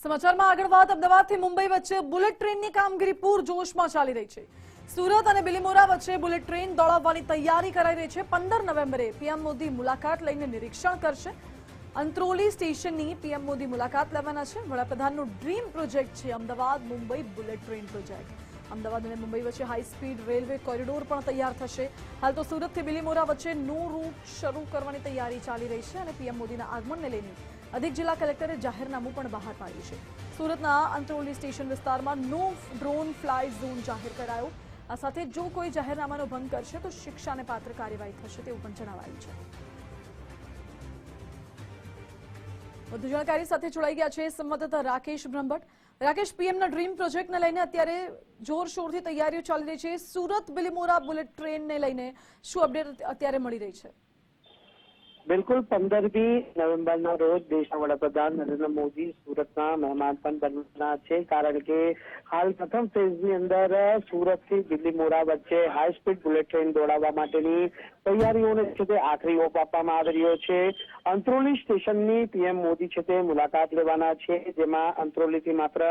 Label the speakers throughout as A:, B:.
A: સમાચારમાં આગળ વાત, અમદાવાદથી મુંબઈ વચ્ચે બુલેટ ટ્રેનની કામગીરી પૂરજોશમાં ચાલી રહી છે. સુરત અને બિલીમોરા વચ્ચે બુલેટ ટ્રેન દોડાવવાની તૈયારી કરાઈ રહી છે. પંદર નવેમ્બરે પીએમ મોદી મુલાકાત લઈને નિરીક્ષણ કરશે. અંત્રોલી સ્ટેશનની પીએમ મોદી મુલાકાત લેવાના છે. વડાપ્રધાનનું ડ્રીમ પ્રોજેક્ટ છે Ahmedabad Mumbai bullet train project. Ahmedabad અને મુંબઈ વચ્ચે હાઈ સ્પીડ રેલવે કોરિડોર પણ તૈયાર થશે. હાલ તો સુરતથી બિલીમોરા વચ્ચે નો રૂટ શરૂ કરવાની તૈયારી ચાલી રહી છે અને પીએમ મોદીના આગમનને લઈને અધિક જિલ્લા કલેક્ટરે જાહેરનામું પણ બહાર પાડ્યું છે. સુરતના અંત્રોલી સ્ટેશન વિસ્તારમાં નો ડ્રોન ફ્લાય ઝોન જાહેર કરાયો. આ સાથે જો કોઈ જાહેરનામાનો ભંગ કરશે તો શિક્ષાને પાત્ર કાર્યવાહી થશે તેવું પણ જણાવાયું છે. વધુ જાણકારી સાથે જોડાઈ ગયા છે સંવાદદાતા રાકેશ બ્રહ્મભટ્ટ. રાકેશ, પીએમના ડ્રીમ પ્રોજેક્ટને લઈને અત્યારે જોરશોરથી તૈયારીઓ ચાલી રહી છે. સુરત બિલીમોરા બુલેટ ટ્રેનને લઈને શું અપડેટ અત્યારે મળી રહી છે?
B: બિલકુલ, પંદરમી નવેમ્બરના રોજ દેશના વડાપ્રધાન નરેન્દ્ર મોદી સુરતના મહેમાન પણ બનવાના છે. કારણ કે હાલ પ્રથમ ફેઝની અંદર સુરતથી દિલ્હી મોરા વચ્ચે હાઈ સ્પીડ બુલેટ ટ્રેન દોડાવવા માટેની તૈયારીઓને છે તે આખરી ઓપ આપવામાં આવી રહ્યો છે. અંત્રોલી સ્ટેશનની પીએમ મોદી છે તે મુલાકાત લેવાના છે, જેમાં અંત્રોલીથી માત્ર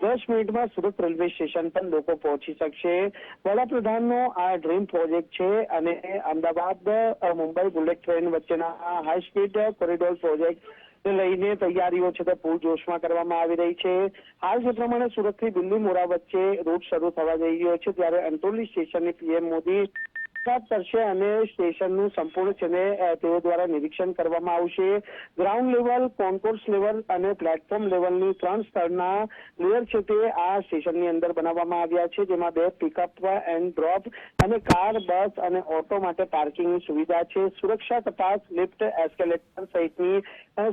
B: દસ મિનિટમાં સુરત રેલવે સ્ટેશન પણ લોકો પહોંચી શકશે. વડાપ્રધાનનો આ ડ્રીમ પ્રોજેક્ટ છે અને અમદાવાદ મુંબઈ બુલેટ ટ્રેન વચ્ચેના આ હાઈ સ્પીડ કોરિડોર પ્રોજેક્ટ ને લઈને તૈયારીઓ છે તે પૂરજોશમાં કરવામાં આવી રહી છે. હાલ જે પ્રમાણે સુરતથી દિલ્હી મોરા વચ્ચે રૂટ શરૂ થવા જઈ રહ્યો છે, ત્યારે અંતોલી સ્ટેશનની પીએમ મોદી મુલાકાત કરશે અને સ્ટેશનનું સંપૂર્ણ છે ને તેઓ દ્વારા નિરીક્ષણ કરવામાં આવશે. ગ્રાઉન્ડ લેવલ કોન્કોર્સ લેવલ અને પ્લેટફોર્મ લેવલની ત્રણ સ્તરના લેયર છે તે આ સ્ટેશનની અંદર બનાવવામાં આવ્યા છે, જેમાં બે પિકઅપ એન્ડ ડ્રોપ અને કાર, બસ અને ઓટો માટે પાર્કિંગની સુવિધા છે. સુરક્ષા તપાસ લિફ્ટ એસ્કેલેટર સહિતની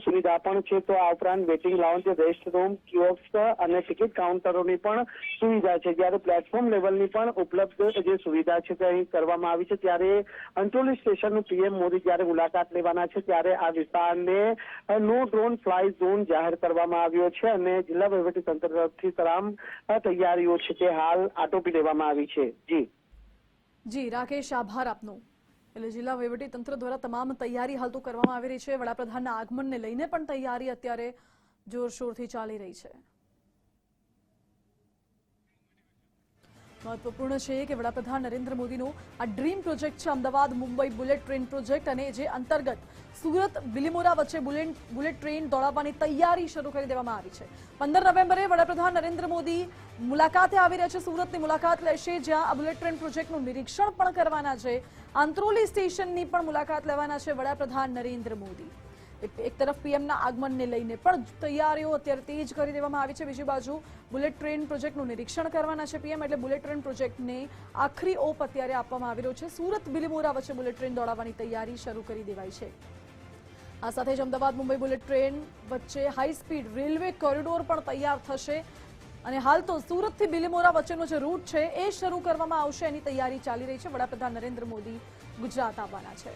B: સુવિધા પણ છે. તો આ ઉપરાંત waiting lounge, rest room kiosk અને ટિકિટ કાઉન્ટરોની પણ સુવિધા છે. જ્યારે પ્લેટફોર્મ લેવલની પણ ઉપલબ્ધ જે સુવિધા છે તે અહીં કરવામાં આવી છે. ત્યારે અંટોલી સ્ટેશનનું પીએમ મોદી જ્યારે મુલાકાત લેવાના છે, ત્યારે આ વિસ્તારને નો ડ્રોન ફ્લાય ઝોન જાહેર કરવામાં આવ્યો છે અને જિલ્લા વહીવટી તંત્ર તરફથી તમામ તૈયારીઓ છે તે હાલ આટોપી લેવામાં આવી છે. જી.
A: જી, રાકેશ, આભાર આપનો. એટલે જિલ્લા તંત્ર દ્વારા તમામ તૈયારી હાલ તો કરવામાં આવી રહી છે. વડાપ્રધાનના આગમનને લઈને પણ તૈયારી અત્યારે જોરશોરથી ચાલી રહી છે. મહત્વપૂર્ણ છે કે વડાપ્રધાન નરેન્દ્ર મોદીનો આ ડ્રીમ પ્રોજેક્ટ છે Ahmedabad Mumbai bullet train project અને જે અંતર્ગત સુરત બિલીમોરા વચ્ચે બુલેટ બુલેટ ટ્રેન દોડાવવાની તૈયારી શરૂ કરી દેવામાં આવી છે. પંદર નવેમ્બરે વડાપ્રધાન નરેન્દ્ર મોદી મુલાકાતે આવી રહ્યા છે. સુરતની મુલાકાત લેશે જ્યાં આ બુલેટ ટ્રેન પ્રોજેક્ટનું નિરીક્ષણ પણ કરવાના છે. આંત્રોલી સ્ટેશનની પણ મુલાકાત લેવાના છે વડાપ્રધાન નરેન્દ્ર મોદી. એક તરફ પીએમના આગમનને લઈને પણ તૈયારીઓ અત્યારે તેજ કરી દેવામાં આવી છે. બીજી બાજુ બુલેટ ટ્રેન પ્રોજેક્ટનું નિરીક્ષણ કરવાના છે પીએમ. એટલે બુલેટ ટ્રેન પ્રોજેક્ટને આખરી ઓપ અત્યારે આપવામાં આવી રહ્યો છે. સુરત બિલીમોરા વચ્ચે બુલેટ ટ્રેન દોડાવવાની તૈયારી શરૂ કરી દેવાઈ છે. આ સાથે જ અમદાવાદ મુંબઈ બુલેટ ટ્રેન વચ્ચે હાઈ સ્પીડ રેલવે કોરિડોર પણ તૈયાર થશે. અને હાલ તો સુરતથી બિલીમોરા વચ્ચેનો જે રૂટ છે એ શરૂ કરવામાં આવશે. એની તૈયારી ચાલી રહી છે. વડાપ્રધાન નરેન્દ્ર મોદી ગુજરાત આવવાના છે.